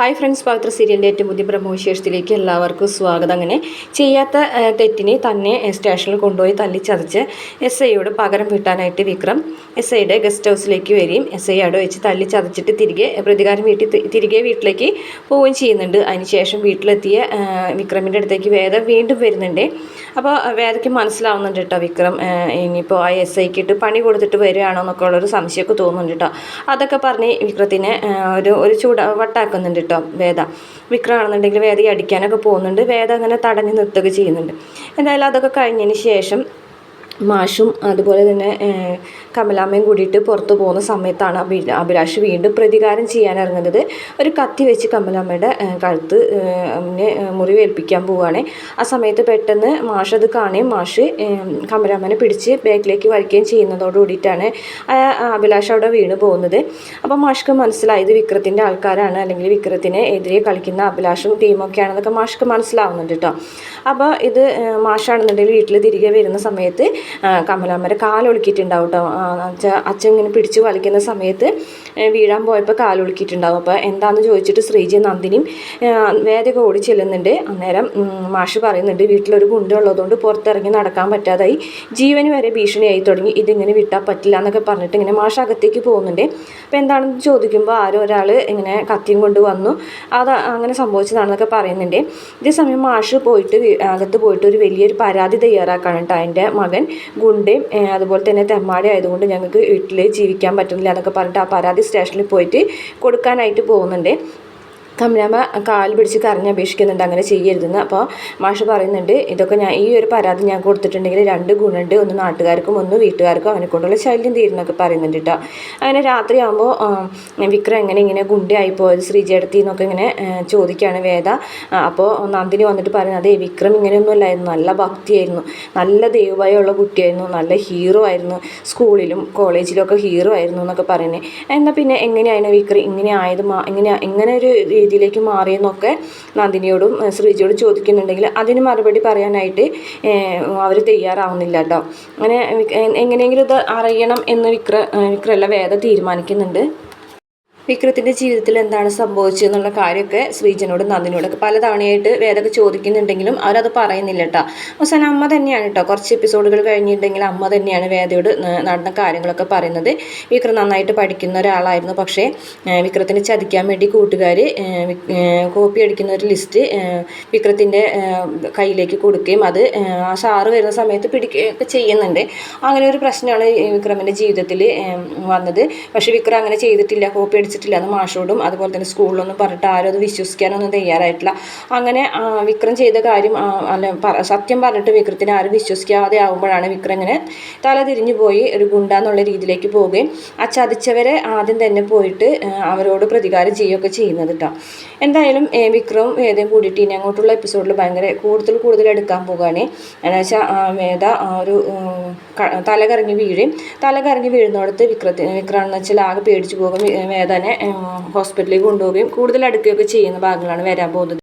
Hi friends പവിത്ര സീരിയലിന്റെ ഏറ്റവും പുതിയ പ്രമോവിശേഷത്തിലേക്ക് എല്ലാവർക്കും സ്വാഗതം. അങ്ങനെ ചെയ്യാത്ത തെറ്റിനെ തന്നെ സ്റ്റേഷനിൽ കൊണ്ടുപോയി തല്ലിച്ചതച്ച് എസ് ഐയോട് പകരം വീട്ടാനായിട്ട് വിക്രം എസ് ഐയുടെ ഗസ്റ്റ് ഹൗസിലേക്ക് വരികയും എസ് ഐ അവിടെ വെച്ച് തല്ലിച്ചതച്ചിട്ട് തിരികെ പ്രതികാരം വീട്ടിൽ തിരികെ വീട്ടിലേക്ക് പോവുകയും ചെയ്യുന്നുണ്ട്. അതിനുശേഷം വീട്ടിലെത്തിയ വിക്രമിന്റെ അടുത്തേക്ക് വേദ വീണ്ടും വരുന്നുണ്ട്. അപ്പോൾ വേദയ്ക്ക് മനസ്സിലാവുന്നുണ്ട് കേട്ടോ വിക്രം ഇനിയിപ്പോൾ ആ എസ് ഐക്ക് ഇട്ട് പണി കൊടുത്തിട്ട് വരികയാണോ എന്നൊക്കെ ഉള്ളൊരു സംശയമൊക്കെ തോന്നുന്നുണ്ട് കേട്ടോ. അതൊക്കെ പറഞ്ഞ് വിക്രത്തിനെ ഒരു ഒരു ചൂട് വട്ടാക്കുന്നുണ്ട് കേട്ടോ വേദ. വിക്രമാണെന്നുണ്ടെങ്കിൽ വേദ അടിക്കാനൊക്കെ പോകുന്നുണ്ട്. വേദ അങ്ങനെ തടഞ്ഞു നിർത്തുകയൊക്കെ ചെയ്യുന്നുണ്ട്. എന്തായാലും അതൊക്കെ കഴിഞ്ഞതിന് ശേഷം മാഷും അതുപോലെ തന്നെ കമലാമ്മയും കൂടിയിട്ട് പുറത്തു പോകുന്ന സമയത്താണ് അഭി അഭിലാഷ് വീണ്ടും പ്രതികാരം ചെയ്യാൻ ഇറങ്ങുന്നത്. ഒരു കത്തി വെച്ച് കമലാമ്മയുടെ കഴുത്ത് മുറിവേൽപ്പിക്കാൻ പോവുകയാണ്. ആ സമയത്ത് പെട്ടെന്ന് മാഷ് അത് കാണുകയും മാഷ് കമലാമ്മനെ പിടിച്ച് ബാക്കിലേക്ക് വലിക്കുകയും ചെയ്യുന്നതോട് കൂടിയിട്ടാണ് അഭിലാഷ് അവിടെ വീണ് പോകുന്നത്. അപ്പോൾ മാഷ്ക്ക് മനസ്സിലായത് വിക്രത്തിന്റെ ആൾക്കാരാണ് അല്ലെങ്കിൽ വിക്രത്തിനെ എതിരെ കളിക്കുന്ന അഭിലാഷും ടീമൊക്കെ ആണെന്നൊക്കെ മാഷ്ക്ക് മനസ്സിലാവുന്നുണ്ട് കേട്ടോ അപ്പോൾ ഇത് മാഷാണെന്നുണ്ടെങ്കിൽ വീട്ടിൽ തിരികെ വരുന്ന സമയത്ത് കമലാമ്മരെ കാലൊളുക്കിയിട്ടുണ്ടാവും കേട്ടോ അച്ഛൻ ഇങ്ങനെ പിടിച്ച് വലിക്കുന്ന സമയത്ത് വീഴാൻ പോയപ്പോൾ കാലൊളുക്കിയിട്ടുണ്ടാവും. അപ്പോൾ എന്താണെന്ന് ചോദിച്ചിട്ട് ശ്രീജി നന്ദിനിയും വേദയൊക്കെ ഓടി ചെല്ലുന്നുണ്ട്. അന്നേരം മാഷ് പറയുന്നുണ്ട് വീട്ടിലൊരു ഗുണ്ടുള്ളതുകൊണ്ട് പുറത്തിറങ്ങി നടക്കാൻ പറ്റാതായി. ജീവന് വരെ ഭീഷണിയായി തുടങ്ങി. ഇതിങ്ങനെ വിട്ടാൽ പറ്റില്ല എന്നൊക്കെ പറഞ്ഞിട്ട് ഇങ്ങനെ മാഷ് അകത്തേക്ക് പോകുന്നുണ്ട്. അപ്പോൾ എന്താണെന്ന് ചോദിക്കുമ്പോൾ ആരോ ഒരാൾ ഇങ്ങനെ കത്തിയും കൊണ്ട് വന്നു. അത് അങ്ങനെ സംഭവിച്ചതാണെന്നൊക്കെ പറയുന്നുണ്ട്. ഇതേ സമയം മാഷ് പോയിട്ട് അകത്ത് പോയിട്ട് ഒരു വലിയൊരു പരാതി തയ്യാറാക്കാണ് കേട്ടോ എന്റെ മകൻ ഗുണ്ടയും അതുപോലെ തന്നെ തെമ്മാടി ആയതുകൊണ്ട് ഞങ്ങൾക്ക് വീട്ടിൽ ജീവിക്കാൻ പറ്റുന്നില്ല എന്നൊക്കെ പറഞ്ഞിട്ട് ആ പരാതി സ്റ്റേഷനിൽ പോയിട്ട് കൊടുക്കാനായിട്ട് പോകുന്നുണ്ട്. കമലാമ്മ കാൽ പിടിച്ച് കരഞ്ഞ് അപേക്ഷിക്കുന്നുണ്ട്. അങ്ങനെ ചെയ്യരുതെന്ന്. അപ്പോൾ മാഷ് പറയുന്നുണ്ട് ഇതൊക്കെ ഞാൻ ഈ ഒരു പരാതി ഞാൻ കൊടുത്തിട്ടുണ്ടെങ്കിൽ രണ്ട് ഗുണമുണ്ട് ഒന്ന് നാട്ടുകാർക്കും ഒന്ന് വീട്ടുകാർക്കും അവനെ കൊണ്ടുള്ള ശല്യം തീരുന്നൊക്കെ പറയുന്നുണ്ട് കേട്ടോ അങ്ങനെ രാത്രിയാകുമ്പോൾ വിക്രം എങ്ങനെ ഇങ്ങനെ ഗുണ്ടയായി പോയത് ശ്രീജേടത്തി എന്നൊക്കെ ഇങ്ങനെ ചോദിക്കുകയാണ് വേദ. അപ്പോൾ നന്ദിനി വന്നിട്ട് പറയുന്നത് അതെ വിക്രം ഇങ്ങനെയൊന്നും അല്ലായിരുന്നു. നല്ല ഭക്തിയായിരുന്നു. നല്ല ദൈവഭയമുള്ള കുട്ടിയായിരുന്നു. നല്ല ഹീറോ ആയിരുന്നു. സ്കൂളിലും കോളേജിലും ഒക്കെ ഹീറോ ആയിരുന്നു എന്നൊക്കെ പറയുന്നത് എന്നാൽ പിന്നെ എങ്ങനെയാണ് വിക്രം? ഇങ്ങനെ ആയത് മാ ഇങ്ങനെ ഇങ്ങനെ ഒരു രീതിയിലേക്ക് മാറിയെന്നൊക്കെ നന്ദിനിയോടും ശ്രീജിയോടും ചോദിക്കുന്നുണ്ടെങ്കിൽ അതിന് മറുപടി പറയാനായിട്ട് അവർ തയ്യാറാവുന്നില്ല കേട്ടോ. അങ്ങനെ എങ്ങനെയെങ്കിലും ഇത് അറിയണം എന്ന് വിക്ര വിക്രല്ല വേദ തീരുമാനിക്കുന്നുണ്ട്. വിക്രത്തിന്റെ ജീവിതത്തിൽ എന്താണ് സംഭവിച്ചതെന്നുള്ള കാര്യമൊക്കെ ശ്രീജനോട് നന്ദിനോടൊക്കെ പലതവണയായിട്ട് വേദൊക്കെ ചോദിക്കുന്നുണ്ടെങ്കിലും അവരത് പറയുന്നില്ല കേട്ടോ. അവസാനം അമ്മ തന്നെയാണ് കേട്ടോ. കുറച്ച് എപ്പിസോഡുകൾ കഴിഞ്ഞിട്ടുണ്ടെങ്കിൽ അമ്മ തന്നെയാണ് വേദയോട് നടന്ന കാര്യങ്ങളൊക്കെ പറയുന്നത്. വിക്രം നന്നായിട്ട് പഠിക്കുന്ന ഒരാളായിരുന്നു. പക്ഷേ വിക്രത്തിനെ ചതിക്കാൻ വേണ്ടി കൂട്ടുകാർ കോപ്പി അടിക്കുന്ന ഒരു ലിസ്റ്റ് വിക്രത്തിന്റെ കയ്യിലേക്ക് കൊടുക്കുകയും അത് ആ സാറ് വരുന്ന സമയത്ത് പിടിക്കുകയൊക്കെ ചെയ്യുന്നുണ്ട്. അങ്ങനെ ഒരു പ്രശ്നമാണ് വിക്രമിന്റെ ജീവിതത്തിൽ വന്നത്. പക്ഷേ വിക്രം അങ്ങനെ ചെയ്തിട്ടില്ല. കോപ്പി അടിച്ചിട്ടില്ല അത് മാഷോടും അതുപോലെ തന്നെ സ്കൂളിലൊന്നും പറഞ്ഞിട്ട് ആരും അത് വിശ്വസിക്കാനൊന്നും തയ്യാറായിട്ടില്ല. അങ്ങനെ വിക്രം ചെയ്ത കാര്യം അല്ല സത്യം പറഞ്ഞിട്ട് വിക്രത്തിനെ ആരും വിശ്വസിക്കാതെ ആകുമ്പോഴാണ് വിക്രം ഇങ്ങനെ തല തിരിഞ്ഞു പോയി ഒരു ഗുണ്ട എന്നുള്ള രീതിയിലേക്ക് പോവുകയും ആ ചതിച്ചവരെ ആദ്യം തന്നെ പോയിട്ട് അവരോട് പ്രതികാരം ചെയ്യുകയൊക്കെ ചെയ്യുന്നത് കേട്ടോ എന്തായാലും വിക്രവും വേദയും കൂടിയിട്ട് ഇനി അങ്ങോട്ടുള്ള എപ്പിസോഡിൽ ഭയങ്കര കൂടുതൽ കൂടുതൽ എടുക്കാൻ പോകുകയാണ് എന്ന് വെച്ചാൽ വേദ ഒരു തലകറങ്ങി വീഴും തല കറങ്ങി വീഴുന്നിടത്ത് വിക്രത്തിന് വിക്രം എന്ന് വെച്ചാൽ ആകെ പേടിച്ചു പോകും വേദനെ. ഉം, ഹോസ്പിറ്റലിലേക്ക് കൊണ്ടുപോവുകയും കൂടുതൽ അടുക്കുകയൊക്കെ ചെയ്യുന്ന ഭാഗങ്ങളാണ് വരാൻ പോകുന്നത്.